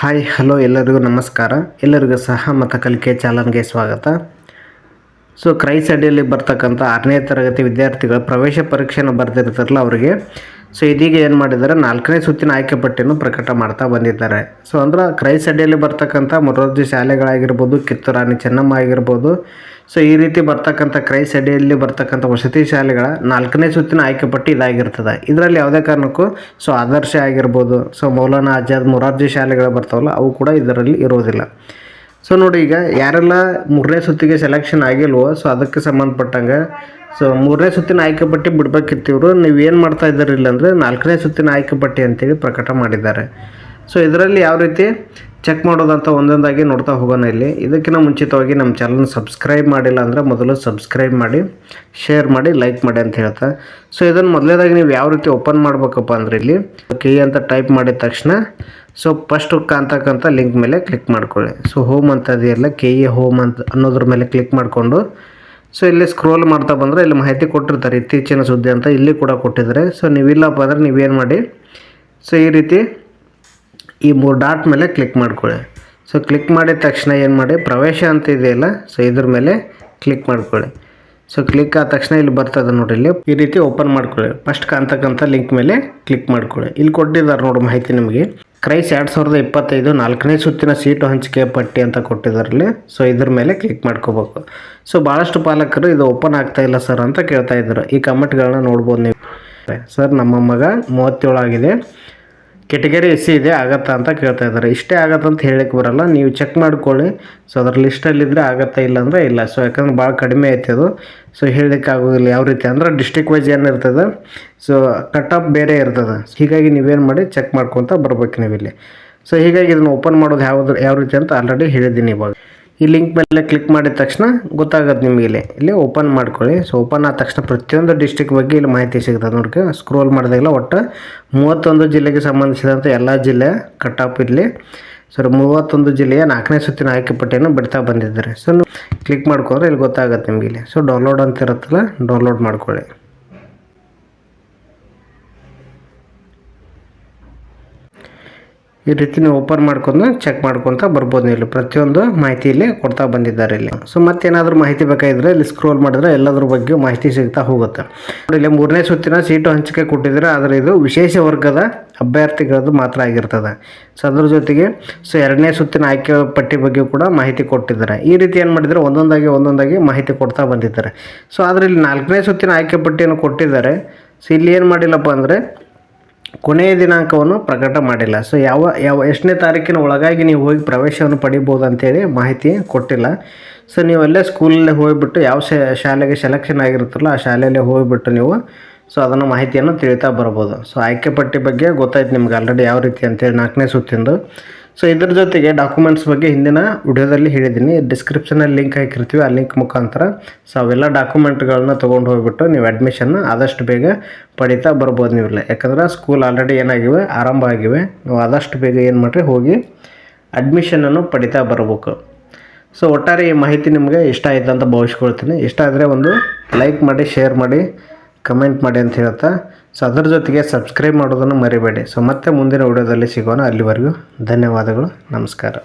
Hi hello ಎಲ್ಲರಿಗೂ ನಮಸ್ಕಾರ. ಎಲ್ಲರಿಗೂ ಸಹ ಮತ ಕಲಿಕೆ ಚಾಲನ್ಗೆ ಸ್ವಾಗತ. ಸೊ ಕ್ರೈಸ್ ಅಡಿಯಲ್ಲಿ ಬರ್ತಕ್ಕಂಥ ಆರನೇ ತರಗತಿ ವಿದ್ಯಾರ್ಥಿಗಳು ಪ್ರವೇಶ ಪರೀಕ್ಷೆನ ಬರೆದಿರ್ತಾರಲ್ಲ ಅವರಿಗೆ. ಸೊ ಇದೀಗ ಏನು ಮಾಡಿದ್ದಾರೆ? ನಾಲ್ಕನೇ ಸುತ್ತಿನ ಆಯ್ಕೆ ಪಟ್ಟಿಯನ್ನು ಪ್ರಕಟ ಮಾಡ್ತಾ ಬಂದಿದ್ದಾರೆ. ಸೊ ಅಂದ್ರೆ ಕ್ರೈಸ್ ಅಡಿಯಲ್ಲಿ ಬರ್ತಕ್ಕಂಥ ಮೊರಾರ್ಜಿ ಶಾಲೆಗಳಾಗಿರ್ಬೋದು ಕಿತ್ತೂರಾಣಿ ಚೆನ್ನಮ್ಮ ಆಗಿರ್ಬೋದು ಸೊ ಈ ರೀತಿ ಬರ್ತಕ್ಕಂಥ ಕ್ರೈಸ್ ಅಡಿಯಲ್ಲಿ ಬರ್ತಕ್ಕಂಥ ವಸತಿ ಶಾಲೆಗಳ ನಾಲ್ಕನೇ ಸುತ್ತಿನ ಆಯ್ಕೆ ಪಟ್ಟಿ ಇದಾಗಿರ್ತದೆ. ಇದರಲ್ಲಿ ಯಾವುದೇ ಕಾರಣಕ್ಕೂ ಸೊ ಆದರ್ಶ ಆಗಿರ್ಬೋದು. ಸೊ ಮೌಲಾನಾ ಆಜಾದ್ ಮೊರಾರ್ಜಿ ಶಾಲೆಗಳು ಬರ್ತಾವಲ್ಲ, ಅವು ಕೂಡ ಇದರಲ್ಲಿ ಇರೋದಿಲ್ಲ. ಸೊ ನೋಡಿ ಈಗ ಯಾರೆಲ್ಲ ಮೂರನೇ ಸುತ್ತಿಗೆ ಸೆಲೆಕ್ಷನ್ ಆಗಿಲ್ವೋ ಸೊ ಅದಕ್ಕೆ ಸಂಬಂಧಪಟ್ಟಂಗೆ ಸೊ ಮೂರನೇ ಸುತ್ತಿನ ಆಯ್ಕೆ ಪಟ್ಟಿ ಬಿಡ್ಬೇಕಿತ್ತು ಇವರು ನೀವು ಏನು ಮಾಡ್ತಾ ಇದ್ದೀರಿ ಇಲ್ಲಾಂದರೆ ನಾಲ್ಕನೇ ಸುತ್ತಿನ ಆಯ್ಕೆ ಪಟ್ಟಿ ಅಂತೇಳಿ ಪ್ರಕಟ ಮಾಡಿದ್ದಾರೆ. ಸೊ ಇದರಲ್ಲಿ ಯಾವ ರೀತಿ? ಚೆಕ್ ಮಾಡೋದಂತ ಒಂದೊಂದಾಗಿ ನೋಡ್ತಾ ಹೋಗೋಣ ಇಲ್ಲಿ. ಇದಕ್ಕಿಂತ ಮುಂಚಿತವಾಗಿ ನಮ್ಮ ಚಾನಲ್ನ ಸಬ್ಸ್ಕ್ರೈಬ್ ಮಾಡಿಲ್ಲ ಅಂದರೆ ಮೊದಲು ಸಬ್ಸ್ಕ್ರೈಬ್ ಮಾಡಿ ಶೇರ್ ಮಾಡಿ ಲೈಕ್ ಮಾಡಿ ಅಂತ ಹೇಳ್ತಾ. ಸೊ ಇದನ್ನು ಮೊದಲೇದಾಗಿ ನೀವು ಯಾವ ರೀತಿ ಓಪನ್ ಮಾಡಬೇಕಪ್ಪ ಅಂದ್ರೆ ಇಲ್ಲಿ ಕೆ ಅಂತ ಟೈಪ್ ಮಾಡಿದ ತಕ್ಷಣ ಸೊ ಫಸ್ಟ್ ಕಾಣ್ತಕ್ಕಂಥ ಲಿಂಕ್ ಮೇಲೆ ಕ್ಲಿಕ್ ಮಾಡ್ಕೊಳ್ಳಿ. ಸೊ ಹೋಮ್ ಅಂತ ಇದೆಯಲ್ಲ ಕೆ ಎ ಹೋಮ್ ಅಂತ ಅನ್ನೋದ್ರ ಮೇಲೆ ಕ್ಲಿಕ್ ಮಾಡಿಕೊಂಡು ಸೊ ಇಲ್ಲಿ ಸ್ಕ್ರೋಲ್ ಮಾಡ್ತಾ ಬಂದರೆ ಇಲ್ಲಿ ಮಾಹಿತಿ ಕೊಟ್ಟಿರ್ತಾರೆ. ಇತ್ತೀಚಿನ ಸುದ್ದಿ ಅಂತ ಇಲ್ಲಿ ಕೂಡ ಕೊಟ್ಟಿದ್ದಾರೆ. ಸೊ ನೀವಿಲ್ಲಪ್ಪ ಅಂದರೆ ನೀವೇನು ಮಾಡಿ ಸೊ ಈ ರೀತಿ ಈ ಮೂರು ಡಾಟ್ ಮೇಲೆ ಕ್ಲಿಕ್ ಮಾಡ್ಕೊಳ್ಳಿ. ಸೊ ಕ್ಲಿಕ್ ಮಾಡಿದ ತಕ್ಷಣ ಏನು ಮಾಡಿ? ಪ್ರವೇಶ ಅಂತ ಇದೆಯಲ್ಲ ಸೊ ಇದ್ರ ಮೇಲೆ ಕ್ಲಿಕ್ ಮಾಡ್ಕೊಳ್ಳಿ. ಸೊ ಕ್ಲಿಕ್ ಆದ ತಕ್ಷಣ ಇಲ್ಲಿ ಬರ್ತದೆ ನೋಡಿ ಇಲ್ಲಿ. ಈ ರೀತಿ ಓಪನ್ ಮಾಡ್ಕೊಳ್ಳಿ. ಫಸ್ಟ್ ಕಾಣ್ತಕ್ಕಂಥ ಲಿಂಕ್ ಮೇಲೆ ಕ್ಲಿಕ್ ಮಾಡ್ಕೊಳ್ಳಿ. ಇಲ್ಲಿ ಕೊಟ್ಟಿದ್ದಾರೆ ನೋಡಿ ಮಾಹಿತಿ ನಿಮಗೆ. ಕ್ರೈಸ್ ಎರಡು ಸಾವಿರದ ಇಪ್ಪತ್ತೈದು ನಾಲ್ಕನೇ ಸುತ್ತಿನ ಸೀಟು ಹಂಚಿಕೆ ಪಟ್ಟಿ ಅಂತ ಕೊಟ್ಟಿದ್ದಾರಲ್ಲಿ ಸೊ ಇದ್ರ ಮೇಲೆ ಕ್ಲಿಕ್ ಮಾಡ್ಕೋಬೇಕು. ಸೊ ಭಾಳಷ್ಟು ಪಾಲಕರು ಇದು ಓಪನ್ ಆಗ್ತಾ ಇಲ್ಲ ಸರ್ ಅಂತ ಕೇಳ್ತಾ ಇದ್ರು. ಈ ಕಮೆಂಟ್ಗಳನ್ನ ನೋಡ್ಬೋದು ನೀವು. ಸರ್, ನಮ್ಮ ಮಗ ಮೂವತ್ತೇಳು ಆಗಿದೆ ಕೆಟಗರಿ ಎಸ್ ಸಿ ಇದೆ, ಆಗತ್ತಾ ಅಂತ ಕೇಳ್ತಾ ಇದ್ದಾರೆ. ಇಷ್ಟೇ ಆಗತ್ತೆ ಅಂತ ಹೇಳಕ್ಕೆ ಬರಲ್ಲ. ನೀವು ಚೆಕ್ ಮಾಡ್ಕೊಳ್ಳಿ. ಸೊ ಅದ್ರ ಲಿಸ್ಟಲ್ಲಿದ್ದರೆ ಆಗತ್ತಾ ಇಲ್ಲ ಅಂದರೆ ಇಲ್ಲ. ಸೊ ಯಾಕಂದ್ರೆ ಭಾಳ ಕಡಿಮೆ ಐತೆ ಅದು. ಸೊ ಆಗೋದಿಲ್ಲ ಯಾವ ರೀತಿ ಅಂದ್ರೆ ಡಿಸ್ಟಿಕ್ ವೈಸ್ ಏನಿರ್ತದೆ ಸೊ ಕಟ್ ಆಫ್ ಬೇರೆ ಇರ್ತದೆ. ಹೀಗಾಗಿ ನೀವೇನು ಮಾಡಿ ಚೆಕ್ ಮಾಡ್ಕೊತ ಬರ್ಬೇಕು ನೀವು ಇಲ್ಲಿ. ಸೊ ಹೀಗಾಗಿ ಇದನ್ನು ಓಪನ್ ಮಾಡೋದು ಯಾವ್ದು ಯಾವ ರೀತಿ ಅಂತ ಆಲ್ರೆಡಿ ಹೇಳಿದ್ದೀನಿ ಇವಾಗ. ಈ ಲಿಂಕ್ ಮೇಲೆ ಕ್ಲಿಕ್ ಮಾಡಿದ ತಕ್ಷಣ ಗೊತ್ತಾಗುತ್ತೆ ನಿಮಗೆ ಇಲ್ಲಿ. ಇಲ್ಲಿ ಓಪನ್ ಮಾಡ್ಕೊಳ್ಳಿ. ಸೊ ಓಪನ್ ಆದ ತಕ್ಷಣ ಪ್ರತಿಯೊಂದು ಡಿಸ್ಟಿಕ್ ಬಗ್ಗೆ ಇಲ್ಲಿ ಮಾಹಿತಿ ಸಿಗ್ತದೆ ನೋಡಿ ಸ್ಕ್ರೋಲ್ ಮಾಡಿದಾಗಲ್ಲ ಒಟ್ಟು ಮೂವತ್ತೊಂದು ಜಿಲ್ಲೆಗೆ ಸಂಬಂಧಿಸಿದಂಥ ಎಲ್ಲ ಜಿಲ್ಲೆ ಕಟ್ ಆಫ್ ಇರಲಿ. ಸರ್ ಮೂವತ್ತೊಂದು ಜಿಲ್ಲೆಯ ನಾಲ್ಕನೇ ಸುತ್ತಿನ ಆಯ್ಕೆ ಪಟ್ಟಿಯನ್ನು ಬಿಡ್ತಾ ಬಂದಿದ್ದಾರೆ. ಸೊ ಕ್ಲಿಕ್ ಮಾಡ್ಕೊಂಡ್ರೆ ಇಲ್ಲಿ ಗೊತ್ತಾಗುತ್ತೆ ನಿಮಗೆ ಇಲ್ಲಿ. ಸೊ ಡೌನ್ಲೋಡ್ ಅಂತ ಇರುತ್ತಲ್ಲ ಡೌನ್ಲೋಡ್ ಮಾಡ್ಕೊಳ್ಳಿ. ಈ ರೀತಿ ನೀವು ಓಪನ್ ಮಾಡ್ಕೊಂಡು ಚೆಕ್ ಮಾಡ್ಕೊತ ಬರ್ಬೋದು ನೀವು ಇಲ್ಲಿ. ಪ್ರತಿಯೊಂದು ಮಾಹಿತಿ ಇಲ್ಲಿ ಕೊಡ್ತಾ ಬಂದಿದ್ದಾರೆ ಇಲ್ಲಿ. ಸೊ ಮತ್ತೇನಾದರೂ ಮಾಹಿತಿ ಬೇಕಾಗಿದ್ರೆ ಇಲ್ಲಿ ಸ್ಕ್ರೋಲ್ ಮಾಡಿದ್ರೆ ಎಲ್ಲದ್ರ ಬಗ್ಗೆ ಮಾಹಿತಿ ಸಿಗ್ತಾ ಹೋಗುತ್ತೆ. ಇಲ್ಲಿ ಮೂರನೇ ಸುತ್ತಿನ ಸೀಟು ಹಂಚಿಕೆ ಕೊಟ್ಟಿದ್ದಾರೆ. ಆದರೆ ಇದು ವಿಶೇಷ ವರ್ಗದ ಅಭ್ಯರ್ಥಿಗಳದ್ದು ಮಾತ್ರ ಆಗಿರ್ತದೆ. ಸೊ ಅದ್ರ ಜೊತೆಗೆ ಸೊ ಎರಡನೇ ಸುತ್ತಿನ ಆಯ್ಕೆ ಪಟ್ಟಿ ಬಗ್ಗೆ ಕೂಡ ಮಾಹಿತಿ ಕೊಟ್ಟಿದ್ದಾರೆ. ಈ ರೀತಿ ಏನು ಮಾಡಿದರೆ ಒಂದೊಂದಾಗಿ ಒಂದೊಂದಾಗಿ ಮಾಹಿತಿ ಕೊಡ್ತಾ ಬಂದಿದ್ದಾರೆ. ಸೊ ಆದರೆ ಇಲ್ಲಿ ನಾಲ್ಕನೇ ಸುತ್ತಿನ ಆಯ್ಕೆ ಪಟ್ಟಿಯನ್ನು ಕೊಟ್ಟಿದ್ದಾರೆ. ಸೊ ಇಲ್ಲಿ ಏನು ಮಾಡಿಲ್ಲಪ್ಪ ಅಂದರೆ ಕೊನೆಯ ದಿನಾಂಕವನ್ನು ಪ್ರಕಟ ಮಾಡಿಲ್ಲ. ಸೊ ಯಾವ ಯಾವ, ಎಷ್ಟನೇ ತಾರೀಕಿನ ಒಳಗಾಗಿ ನೀವು ಹೋಗಿ ಪ್ರವೇಶವನ್ನು ಪಡಿಬೋದು ಅಂತೇಳಿ ಮಾಹಿತಿ ಕೊಟ್ಟಿಲ್ಲ. ಸೊ ನೀವು ಅಲ್ಲೇ ಸ್ಕೂಲಲ್ಲೇ ಹೋಗಿಬಿಟ್ಟು ಯಾವ ಶಾಲೆಗೆ ಸೆಲೆಕ್ಷನ್ ಆಗಿರುತ್ತಲ್ಲ ಆ ಶಾಲೆಯಲ್ಲೇ ಹೋಗಿಬಿಟ್ಟು ನೀವು ಸೊ ಅದನ್ನು ಮಾಹಿತಿಯನ್ನು ತಿಳಿತಾ ಬರ್ಬೋದು. ಸೊ ಆಯ್ಕೆ ಪಟ್ಟಿ ಬಗ್ಗೆ ಗೊತ್ತಾಯ್ತು ನಿಮ್ಗೆ ಆಲ್ರೆಡಿ ಯಾವ ರೀತಿ ಅಂತೇಳಿ ನಾಲ್ಕನೇ ಸುತ್ತಿಂದು. ಸೊ ಇದ್ರ ಜೊತೆಗೆ ಡಾಕ್ಯುಮೆಂಟ್ಸ್ ಬಗ್ಗೆ ಹಿಂದಿನ ವಿಡಿಯೋದಲ್ಲಿ ಹೇಳಿದ್ದೀನಿ. ಡಿಸ್ಕ್ರಿಪ್ಷನಲ್ಲಿ ಲಿಂಕ್ ಹಾಕಿರ್ತೀವಿ. ಆ ಲಿಂಕ್ ಮುಖಾಂತರ. ಸೊ ಅವೆಲ್ಲ ಡಾಕ್ಯುಮೆಂಟ್ಗಳನ್ನ ತೊಗೊಂಡು ಹೋಗ್ಬಿಟ್ಟು ನೀವು ಅಡ್ಮಿಷನ್ ಆದಷ್ಟು ಬೇಗ ಪಡಿತಾ ಬರ್ಬೋದು ನೀವು ಇಲ್ಲ ಯಾಕಂದ್ರೆ ಸ್ಕೂಲ್ ಆಲ್ರೆಡಿ ಏನಾಗಿವೆ? ಆರಂಭ ಆಗಿವೆ. ನೀವು ಆದಷ್ಟು ಬೇಗ ಏನು ಮಾಡಿರಿ? ಹೋಗಿ ಅಡ್ಮಿಷನನ್ನು ಪಡಿತಾ ಬರಬೇಕು. ಸೊ ಒಟ್ಟಾರೆ ಈ ಮಾಹಿತಿ ನಿಮಗೆ ಇಷ್ಟ ಆಯ್ತು ಅಂತ ಭಾವಿಸ್ಕೊಳ್ತೀನಿ. ಇಷ್ಟ ಆದರೆ ಒಂದು ಲೈಕ್ ಮಾಡಿ ಶೇರ್ ಮಾಡಿ. ಕಮೆಂಟ್ ಮಾಡಿ ಅಂತ ಹೇಳ್ತಾ. ಸೊ ಅದರ ಜೊತೆಗೆ ಸಬ್ಸ್ಕ್ರೈಬ್ ಮಾಡೋದನ್ನು ಮರಿಬೇಡಿ. ಸೊ ಮತ್ತೆ ಮುಂದಿನ ವಿಡಿಯೋದಲ್ಲಿ ಸಿಗೋಣ. ಅಲ್ಲಿವರೆಗೂ ಧನ್ಯವಾದಗಳು. ನಮಸ್ಕಾರ.